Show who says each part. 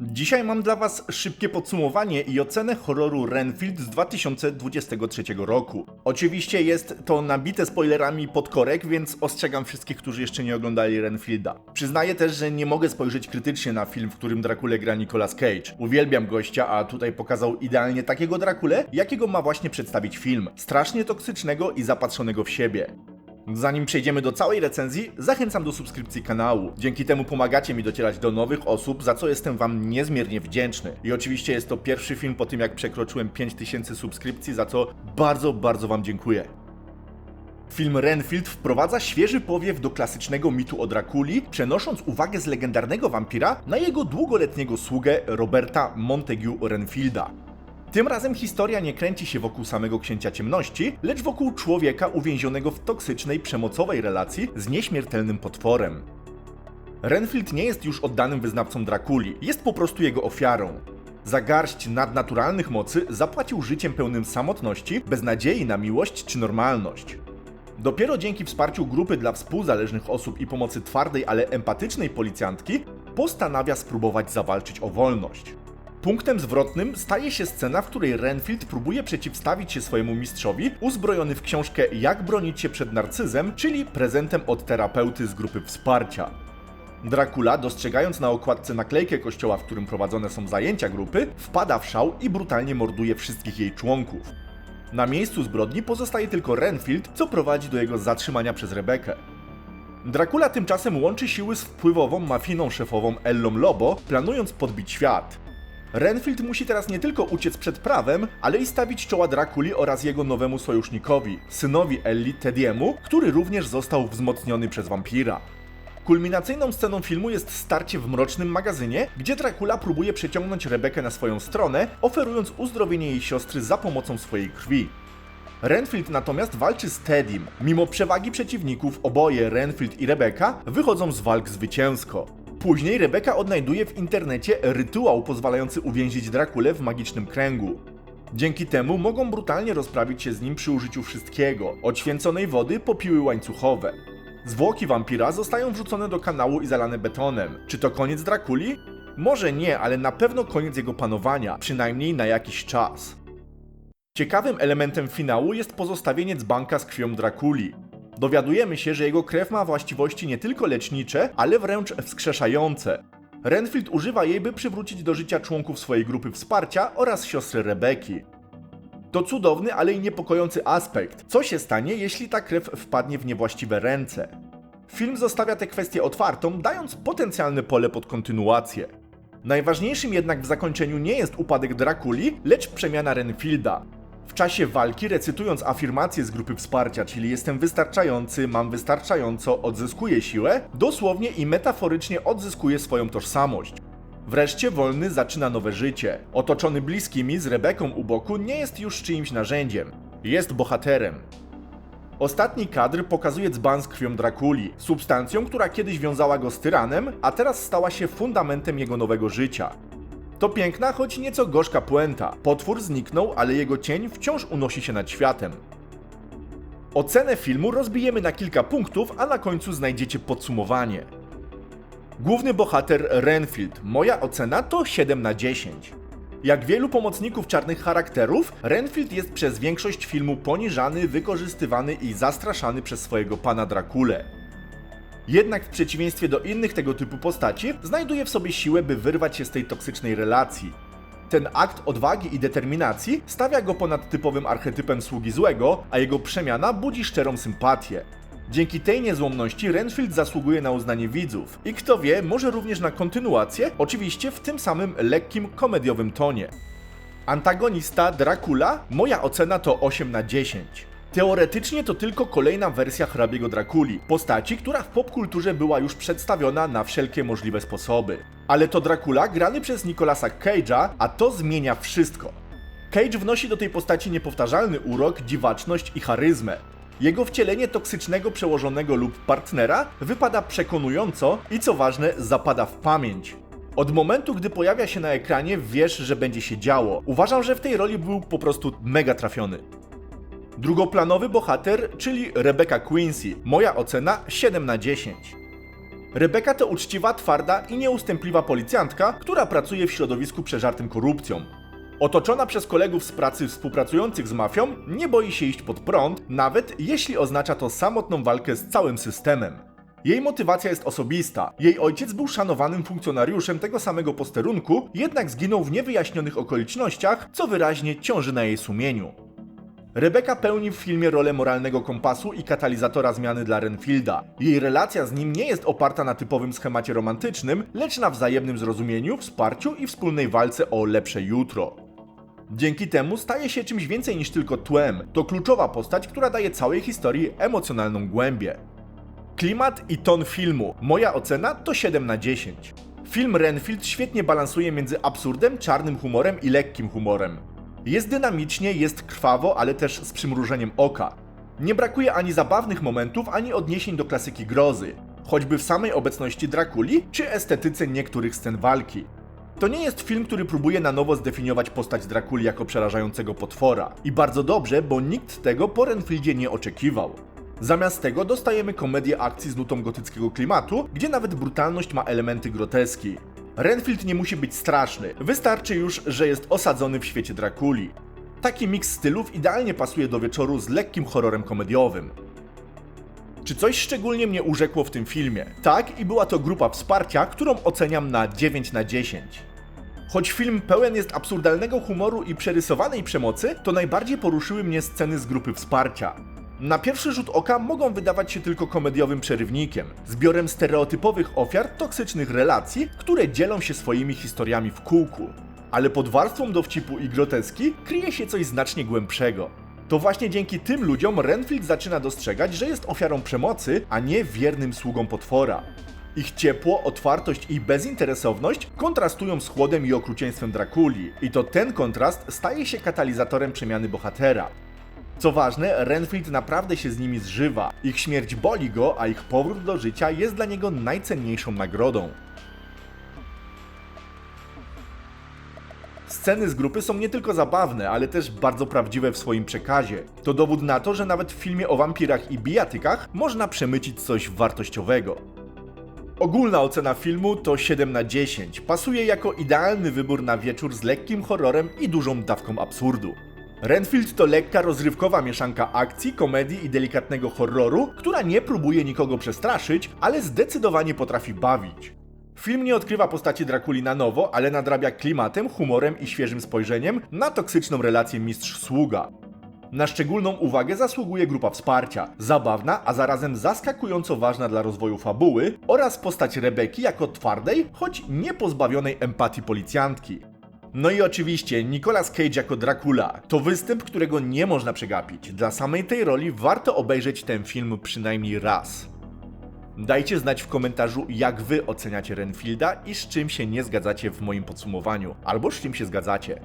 Speaker 1: Dzisiaj mam dla Was szybkie podsumowanie i ocenę horroru Renfield z 2023 roku. Oczywiście jest to nabite spoilerami pod korek, więc ostrzegam wszystkich, którzy jeszcze nie oglądali Renfielda. Przyznaję też, że nie mogę spojrzeć krytycznie na film, w którym Drakule gra Nicolas Cage. Uwielbiam gościa, a tutaj pokazał idealnie takiego Drakule, jakiego ma właśnie przedstawić film. Strasznie toksycznego i zapatrzonego w siebie. Zanim przejdziemy do całej recenzji, zachęcam do subskrypcji kanału. Dzięki temu pomagacie mi docierać do nowych osób, za co jestem Wam niezmiernie wdzięczny. I oczywiście jest to pierwszy film po tym, jak przekroczyłem 5000 subskrypcji, za co bardzo, bardzo Wam dziękuję. Film Renfield wprowadza świeży powiew do klasycznego mitu o Drakuli, przenosząc uwagę z legendarnego wampira na jego długoletniego sługę Roberta Montague Renfielda. Tym razem historia nie kręci się wokół samego księcia ciemności, lecz wokół człowieka uwięzionego w toksycznej, przemocowej relacji z nieśmiertelnym potworem. Renfield nie jest już oddanym wyznawcą Drakuli, jest po prostu jego ofiarą. Za garść nadnaturalnych mocy zapłacił życiem pełnym samotności, bez nadziei na miłość czy normalność. Dopiero dzięki wsparciu grupy dla współzależnych osób i pomocy twardej, ale empatycznej policjantki postanawia spróbować zawalczyć o wolność. Punktem zwrotnym staje się scena, w której Renfield próbuje przeciwstawić się swojemu mistrzowi, uzbrojony w książkę Jak bronić się przed narcyzem, czyli prezentem od terapeuty z grupy wsparcia. Dracula, dostrzegając na okładce naklejkę kościoła, w którym prowadzone są zajęcia grupy, wpada w szał i brutalnie morduje wszystkich jej członków. Na miejscu zbrodni pozostaje tylko Renfield, co prowadzi do jego zatrzymania przez Rebekę. Dracula tymczasem łączy siły z wpływową mafijną szefową Ellą Lobo, planując podbić świat. Renfield musi teraz nie tylko uciec przed prawem, ale i stawić czoła Drakuli oraz jego nowemu sojusznikowi, synowi Ellie Tediemu, który również został wzmocniony przez wampira. Kulminacyjną sceną filmu jest starcie w mrocznym magazynie, gdzie Dracula próbuje przeciągnąć Rebekę na swoją stronę, oferując uzdrowienie jej siostry za pomocą swojej krwi. Renfield natomiast walczy z Tedim. Mimo przewagi przeciwników, oboje Renfield i Rebeka wychodzą z walk zwycięsko. Później Rebeka odnajduje w internecie rytuał pozwalający uwięzić Drakulę w magicznym kręgu. Dzięki temu mogą brutalnie rozprawić się z nim przy użyciu wszystkiego, od święconej wody po piły łańcuchowe. Zwłoki wampira zostają wrzucone do kanału i zalane betonem. Czy to koniec Drakuli? Może nie, ale na pewno koniec jego panowania, przynajmniej na jakiś czas. Ciekawym elementem finału jest pozostawienie dzbanka z krwią Drakuli. Dowiadujemy się, że jego krew ma właściwości nie tylko lecznicze, ale wręcz wskrzeszające. Renfield używa jej, by przywrócić do życia członków swojej grupy wsparcia oraz siostry Rebeki. To cudowny, ale i niepokojący aspekt. Co się stanie, jeśli ta krew wpadnie w niewłaściwe ręce? Film zostawia tę kwestię otwartą, dając potencjalne pole pod kontynuację. Najważniejszym jednak w zakończeniu nie jest upadek Drakuli, lecz przemiana Renfielda. W czasie walki, recytując afirmację z grupy wsparcia, czyli jestem wystarczający, mam wystarczająco, odzyskuję siłę, dosłownie i metaforycznie odzyskuje swoją tożsamość. Wreszcie wolny zaczyna nowe życie. Otoczony bliskimi, z Rebeką u boku, nie jest już czyimś narzędziem. Jest bohaterem. Ostatni kadr pokazuje dzban z krwią Drakuli, substancją, która kiedyś wiązała go z tyranem, a teraz stała się fundamentem jego nowego życia. To piękna, choć nieco gorzka puenta. Potwór zniknął, ale jego cień wciąż unosi się nad światem. Ocenę filmu rozbijemy na kilka punktów, a na końcu znajdziecie podsumowanie. Główny bohater Renfield. Moja ocena to 7 na 10. Jak wielu pomocników czarnych charakterów, Renfield jest przez większość filmu poniżany, wykorzystywany i zastraszany przez swojego pana Drakule. Jednak w przeciwieństwie do innych tego typu postaci, znajduje w sobie siłę, by wyrwać się z tej toksycznej relacji. Ten akt odwagi i determinacji stawia go ponad typowym archetypem sługi złego, a jego przemiana budzi szczerą sympatię. Dzięki tej niezłomności Renfield zasługuje na uznanie widzów i kto wie, może również na kontynuację, oczywiście w tym samym lekkim komediowym tonie. Antagonista Dracula, moja ocena to 8 na 10. Teoretycznie to tylko kolejna wersja hrabiego Drakuli, postaci, która w popkulturze była już przedstawiona na wszelkie możliwe sposoby. Ale to Dracula grany przez Nicolasa Cage'a, a to zmienia wszystko. Cage wnosi do tej postaci niepowtarzalny urok, dziwaczność i charyzmę. Jego wcielenie toksycznego przełożonego lub partnera wypada przekonująco i co ważne, zapada w pamięć. Od momentu, gdy pojawia się na ekranie, wiesz, że będzie się działo. Uważam, że w tej roli był po prostu mega trafiony. Drugoplanowy bohater, czyli Rebecca Quincy. Moja ocena 7 na 10. Rebeka to uczciwa, twarda i nieustępliwa policjantka, która pracuje w środowisku przeżartym korupcją. Otoczona przez kolegów z pracy współpracujących z mafią, nie boi się iść pod prąd, nawet jeśli oznacza to samotną walkę z całym systemem. Jej motywacja jest osobista. Jej ojciec był szanowanym funkcjonariuszem tego samego posterunku, jednak zginął w niewyjaśnionych okolicznościach, co wyraźnie ciąży na jej sumieniu. Rebeka pełni w filmie rolę moralnego kompasu i katalizatora zmiany dla Renfielda. Jej relacja z nim nie jest oparta na typowym schemacie romantycznym, lecz na wzajemnym zrozumieniu, wsparciu i wspólnej walce o lepsze jutro. Dzięki temu staje się czymś więcej niż tylko tłem. To kluczowa postać, która daje całej historii emocjonalną głębię. Klimat i ton filmu. Moja ocena to 7 na 10. Film Renfield świetnie balansuje między absurdem, czarnym humorem i lekkim humorem. Jest dynamicznie, jest krwawo, ale też z przymrużeniem oka. Nie brakuje ani zabawnych momentów, ani odniesień do klasyki grozy, choćby w samej obecności Drakuli czy estetyce niektórych scen walki. To nie jest film, który próbuje na nowo zdefiniować postać Drakuli jako przerażającego potwora. I bardzo dobrze, bo nikt tego po Renfieldzie nie oczekiwał. Zamiast tego dostajemy komedię akcji z nutą gotyckiego klimatu, gdzie nawet brutalność ma elementy groteski. Renfield nie musi być straszny, wystarczy już, że jest osadzony w świecie Drakuli. Taki miks stylów idealnie pasuje do wieczoru z lekkim horrorem komediowym. Czy coś szczególnie mnie urzekło w tym filmie? Tak, i była to grupa wsparcia, którą oceniam na 9 na 10. Choć film pełen jest absurdalnego humoru i przerysowanej przemocy, to najbardziej poruszyły mnie sceny z grupy wsparcia. Na pierwszy rzut oka mogą wydawać się tylko komediowym przerywnikiem, zbiorem stereotypowych ofiar toksycznych relacji, które dzielą się swoimi historiami w kółku. Ale pod warstwą dowcipu i groteski kryje się coś znacznie głębszego. To właśnie dzięki tym ludziom Renfield zaczyna dostrzegać, że jest ofiarą przemocy, a nie wiernym sługą potwora. Ich ciepło, otwartość i bezinteresowność kontrastują z chłodem i okrucieństwem Drakuli, i to ten kontrast staje się katalizatorem przemiany bohatera. Co ważne, Renfield naprawdę się z nimi zżywa. Ich śmierć boli go, a ich powrót do życia jest dla niego najcenniejszą nagrodą. Sceny z grupy są nie tylko zabawne, ale też bardzo prawdziwe w swoim przekazie. To dowód na to, że nawet w filmie o wampirach i bijatykach można przemycić coś wartościowego. Ogólna ocena filmu to 7 na 10. Pasuje jako idealny wybór na wieczór z lekkim horrorem i dużą dawką absurdu. Renfield to lekka, rozrywkowa mieszanka akcji, komedii i delikatnego horroru, która nie próbuje nikogo przestraszyć, ale zdecydowanie potrafi bawić. Film nie odkrywa postaci Drakuli na nowo, ale nadrabia klimatem, humorem i świeżym spojrzeniem na toksyczną relację mistrz-sługa. Na szczególną uwagę zasługuje grupa wsparcia, zabawna, a zarazem zaskakująco ważna dla rozwoju fabuły oraz postać Rebeki jako twardej, choć nie pozbawionej empatii policjantki. No i oczywiście Nicolas Cage jako Dracula. To występ, którego nie można przegapić. Dla samej tej roli warto obejrzeć ten film przynajmniej raz. Dajcie znać w komentarzu, jak wy oceniacie Renfielda i z czym się nie zgadzacie w moim podsumowaniu, albo z czym się zgadzacie.